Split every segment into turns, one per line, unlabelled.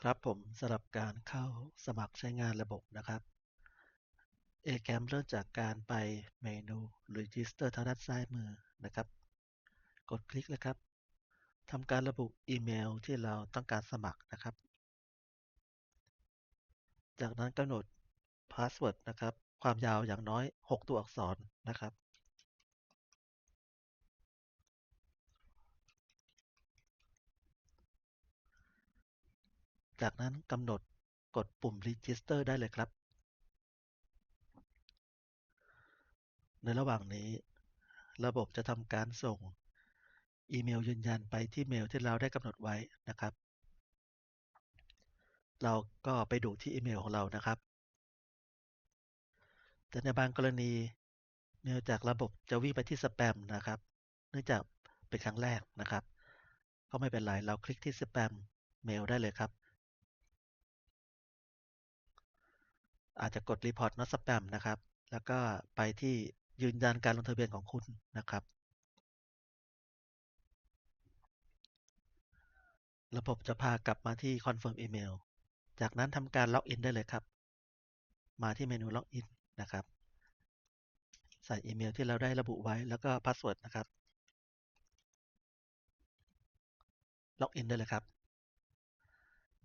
ครับผมสำหรับการเข้าสมัครใช้งานระบบนะครับ ACAM เริ่มจากการไปเมนู Register ทางด้านซ้ายมือนะครับ กดคลิกเลยครับทำการระบุอีเมลที่เราต้องการสมัครนะครับ จากนั้นกำหนด Password นะครับ ความยาวอย่างน้อย 6 ตัวอักษรนะครับ จากนั้นกำหนดกดปุ่ม Register ได้เลยครับ ในระหว่างนี้ ระบบจะทำการส่งอีเมลยืนยันไปที่เมลที่เราได้กำหนดไว้นะครับ เราก็ไปดูที่อีเมลของเรานะครับแต่ในบางกรณีเมลจากระบบจะวิ่งไปที่สแปมนะครับ เนื่องจากเป็นครั้งแรกนะครับ ก็ไม่เป็นไร เราคลิกที่สแปมเมลได้เลยครับ อาจจะกด Report not spam นะครับ แล้วก็ไปที่ยืนยันการลงทะเบียนของคุณนะครับ ระบบจะพากลับมาที่ Confirm Email จากนั้นทำการล็อกอินได้เลยครับ มาที่เมนูล็อกอินนะครับ ใส่อีเมลที่เราได้ระบุไว้แล้วก็พาสเวิร์ดนะครับล็อกอินได้เลยครับ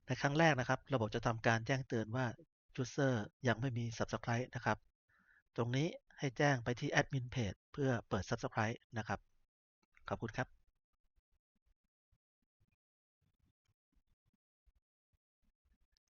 ในครั้งแรกนะครับ ระบบจะทำการแจ้งเตือนว่า User ยังไม่มี Subscribe นะครับ ตรงนี้ให้แจ้งไปที่ Admin Page เพื่อเปิด Subscribe นะครับ ขอบคุณครับ